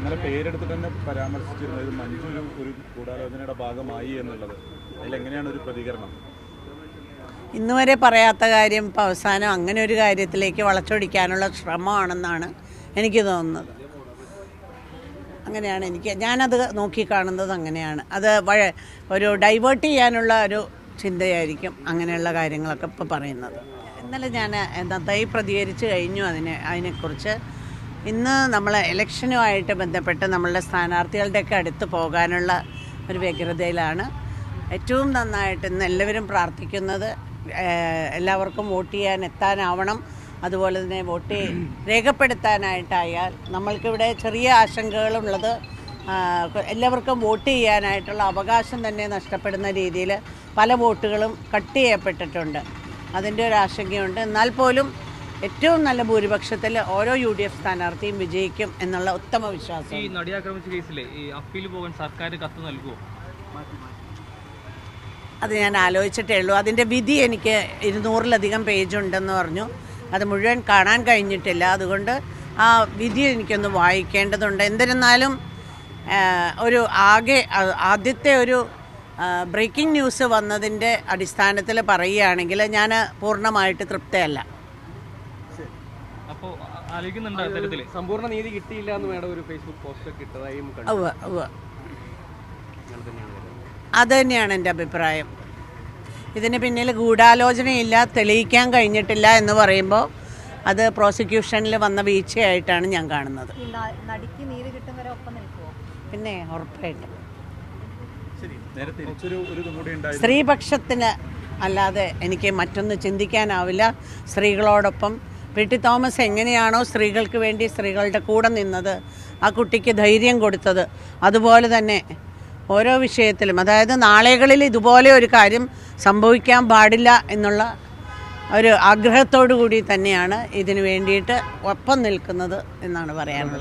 ഇന്നലെ പേരെടുത്തിട്ട് തന്നെ പരാമർശിച്ചിരുന്നത് ഇത് മഞ്ജു ഒരു ഒരു ഗൂഢാലോചനയുടെ ഭാഗമായി എന്നുള്ളത്. അതിലെങ്ങനെയാണ് ഒരു പ്രതികരണം? ഇന്ന് വരെ പറയാത്ത കാര്യം ഇപ്പോൾ അവസാനം അങ്ങനെ ഒരു കാര്യത്തിലേക്ക് വളച്ചൊടിക്കാനുള്ള ശ്രമമാണെന്നാണ് എനിക്ക് തോന്നുന്നത്. അങ്ങനെയാണ് എനിക്ക് ഞാനത് നോക്കിക്കാണുന്നത് അങ്ങനെയാണ്. അത് വഴ ഒരു ഡൈവേർട്ട് ചെയ്യാനുള്ള ഒരു ചിന്തയായിരിക്കും അങ്ങനെയുള്ള കാര്യങ്ങളൊക്കെ ഇപ്പോൾ പറയുന്നത്. ഇന്നലെ ഞാൻ എന്താ തൈ പ്രതികരിച്ച് കഴിഞ്ഞു അതിനെ അതിനെക്കുറിച്ച് ഇന്ന് നമ്മൾ ഇലക്ഷനുമായിട്ട് ബന്ധപ്പെട്ട് നമ്മളുടെ സ്ഥാനാർത്ഥികളുടെയൊക്കെ അടുത്ത് പോകാനുള്ള ഒരു വ്യഗ്രതയിലാണ്. ഏറ്റവും നന്നായിട്ട് ഇന്ന് എല്ലാവരും പ്രാർത്ഥിക്കുന്നത് എല്ലാവർക്കും വോട്ട് ചെയ്യാൻ എത്താനാവണം. അതുപോലെ തന്നെ വോട്ട് രേഖപ്പെടുത്താനായിട്ടായാൽ നമ്മൾക്കിവിടെ ചെറിയ ആശങ്കകളുള്ളത് എല്ലാവർക്കും വോട്ട് ചെയ്യാനായിട്ടുള്ള അവകാശം തന്നെ നഷ്ടപ്പെടുന്ന രീതിയിൽ പല വോട്ടുകളും കട്ട് ചെയ്യപ്പെട്ടിട്ടുണ്ട്. അതിന്റെ ഒരു ആശങ്കയുണ്ട്. എന്നാൽ പോലും ഏറ്റവും നല്ല ഭൂരിപക്ഷത്തിൽ ഓരോ യു ഡി എഫ് സ്ഥാനാർത്ഥിയും വിജയിക്കും എന്നുള്ള ഉത്തമ വിശ്വാസം. ഈ നടിയാക്രമിച്ച കേസിലെ ഈ അപ്പീൽ പോകാൻ സർക്കാർ കത്ത് നൽകുമോ അത് ഞാൻ ആലോചിച്ചിട്ടേ ഉള്ളൂ. അതിന്റെ വിധി എനിക്ക് ഇരുന്നൂറിലധികം പേജ് ഉണ്ടെന്ന് പറഞ്ഞു. അത് മുഴുവൻ കാണാൻ കഴിഞ്ഞിട്ടില്ല. അതുകൊണ്ട് ആ വിധി എനിക്കൊന്ന് വായിക്കേണ്ടതുണ്ട്. എന്നിരുന്നാലും ഒരു ആകെ ആദ്യത്തെ ഒരു ബ്രേക്കിംഗ് ന്യൂസ് വന്നതിന്റെ അടിസ്ഥാനത്തിൽ പറയുകയാണെങ്കിൽ ഞാൻ പൂർണമായിട്ട് തൃപ്തയല്ല. അപ്പോൾ ആലോചിക്കുന്നുണ്ട് അത്തരത്തിൽ സമ്പൂർണ നീതി കിട്ടിയില്ല എന്ന് മേഡം ഒരു ഫേസ്ബുക്ക് പോസ്റ്റ് ഇട്ടതായും അത് തന്നെയാണ് എന്റെ അഭിപ്രായം. ഇതിന് പിന്നിൽ ഗൂഢാലോചനയില്ല തെളിയിക്കാൻ കഴിഞ്ഞിട്ടില്ല എന്ന് പറയുമ്പോൾ അത് പ്രോസിക്യൂഷനിൽ വന്ന വീഴ്ചയായിട്ടാണ് ഞാൻ കാണുന്നത്. പിന്നെ ഉറപ്പായിട്ടും. സ്ത്രീപക്ഷത്തിന് അല്ലാതെ എനിക്ക് മറ്റൊന്ന് ചിന്തിക്കാനാവില്ല. സ്ത്രീകളോടൊപ്പം പി ടി തോമസ് എങ്ങനെയാണോ സ്ത്രീകൾക്ക് വേണ്ടി സ്ത്രീകളുടെ കൂടെ നിന്നത് ആ കുട്ടിക്ക് ധൈര്യം കൊടുത്തത്. അതുപോലെ തന്നെ ഓരോ വിഷയത്തിലും അതായത് നാളെകളിൽ ഇതുപോലെ ഒരു കാര്യം സംഭവിക്കാൻ പാടില്ല എന്നുള്ള ഒരു ആഗ്രഹത്തോടു കൂടി തന്നെയാണ് ഇതിനു വേണ്ടിയിട്ട് ഒപ്പം നിൽക്കുന്നത് എന്നാണ് പറയാനുള്ളത്.